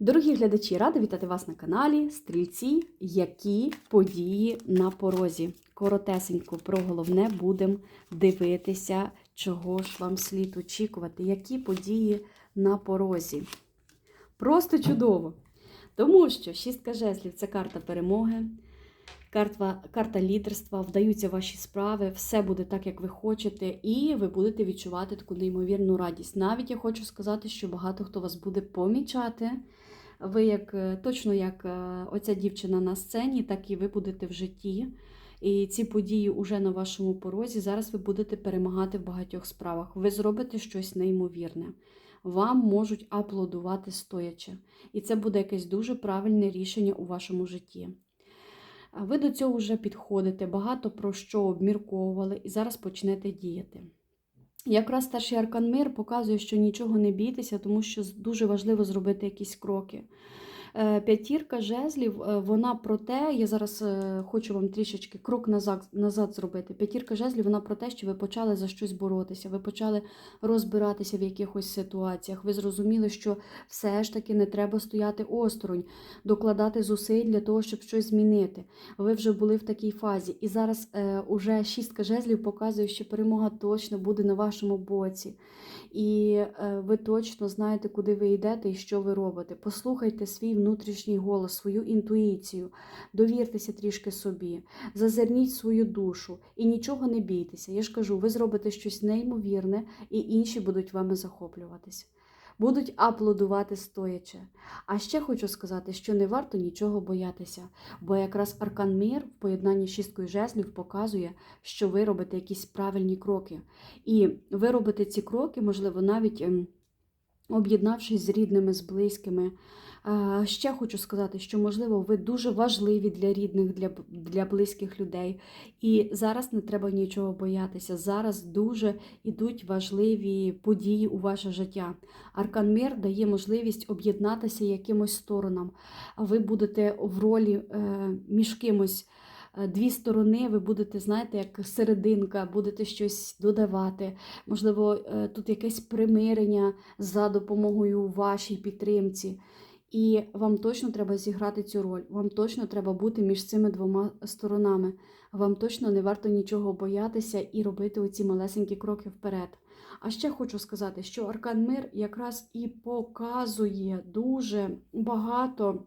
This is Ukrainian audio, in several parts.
Дорогі глядачі, рада вітати вас на каналі Стрільці, які події на порозі. Коротесенько про головне будемо дивитися, чого ж вам слід очікувати, які події на порозі. Просто чудово! Тому що шістка жезлів це карта перемоги, карта, карта лідерства, вдаються ваші справи, все буде так, як ви хочете, і ви будете відчувати таку неймовірну радість. Навіть я хочу сказати, що багато хто вас буде помічати. Ви як е, точно як е, оця дівчина на сцені, так і ви будете в житті. І ці події уже на вашому порозі. Зараз ви будете перемагати в багатьох справах. Ви зробите щось неймовірне. Вам можуть аплодувати стоячи. І це буде якесь дуже правильне рішення у вашому житті. Ви до цього вже підходите, багато про що обмірковували, і зараз почнете діяти. Якраз старший аркан мир показує, що нічого не бійтеся, тому що дуже важливо зробити якісь кроки. Е, П'ятірка жезлів, е, вона про те, я зараз е, хочу вам трішечки крок назад, назад зробити. П'ятірка жезлів, вона про те, що ви почали за щось боротися, ви почали розбиратися в якихось ситуаціях. Ви зрозуміли, що все ж таки не треба стояти осторонь, докладати зусиль для того, щоб щось змінити. Ви вже були в такій фазі. І зараз е, уже шістка жезлів показує, що перемога точно буде на вашому боці. І е, ви точно знаєте, куди ви йдете і що ви робите. Послухайте свій внутрішній голос, свою інтуїцію, довіртеся трішки собі, зазирніть свою душу і нічого не бійтеся. Я ж кажу, ви зробите щось неймовірне, і інші будуть вами захоплюватися. Будуть аплодувати стоячи. А ще хочу сказати, що не варто нічого боятися, бо якраз аркан мир в поєднанні шісткою жезлів показує, що ви робите якісь правильні кроки. І ви робите ці кроки, можливо, навіть ем, об'єднавшись з рідними, з близькими. Ще хочу сказати, що, можливо, ви дуже важливі для рідних, для, для близьких людей. І зараз не треба нічого боятися. Зараз дуже йдуть важливі події у ваше життя. Аркан Мир дає можливість об'єднатися якимось сторонам. А ви будете в ролі е, між кимось. Е, Дві сторони, ви будете, знаєте, як серединка, будете щось додавати. Можливо, е, тут якесь примирення за допомогою вашій підтримці. І вам точно треба зіграти цю роль. Вам точно треба бути між цими двома сторонами. Вам точно не варто нічого боятися і робити оці малесенькі кроки вперед. А ще хочу сказати, що Аркан Мир якраз і показує дуже багато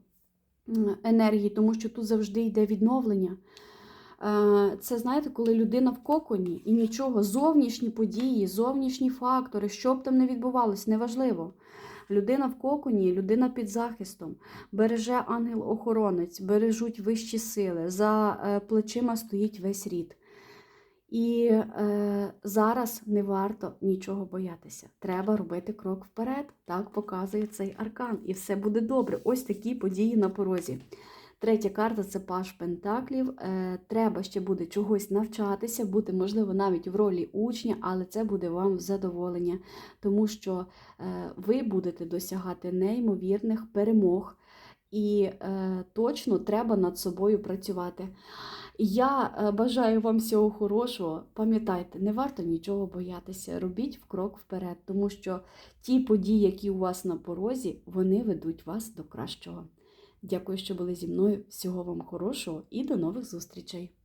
енергії, тому що тут завжди йде відновлення. Е, Це знаєте, коли людина в коконі і нічого, зовнішні події, зовнішні фактори, що б там не відбувалось, неважливо. Людина в коконі, людина під захистом, береже ангел-охоронець, бережуть вищі сили, за е, плечима стоїть весь рід. І е, зараз не варто нічого боятися. Треба робити крок вперед. Так показує цей аркан. І все буде добре. Ось такі події на порозі. Третя карта це паш Пентаклів. Е, треба ще буде чогось навчатися, бути, можливо, навіть в ролі учня, але це буде вам задоволення, тому що е, ви будете досягати неймовірних перемог. І е, точно треба над собою працювати. Я е, бажаю вам всього хорошого. Пам'ятайте, не варто нічого боятися. Робіть в крок вперед, тому що ті події, які у вас на порозі, вони ведуть вас до кращого. Дякую, що були зі мною. Всього вам хорошого і до нових зустрічей!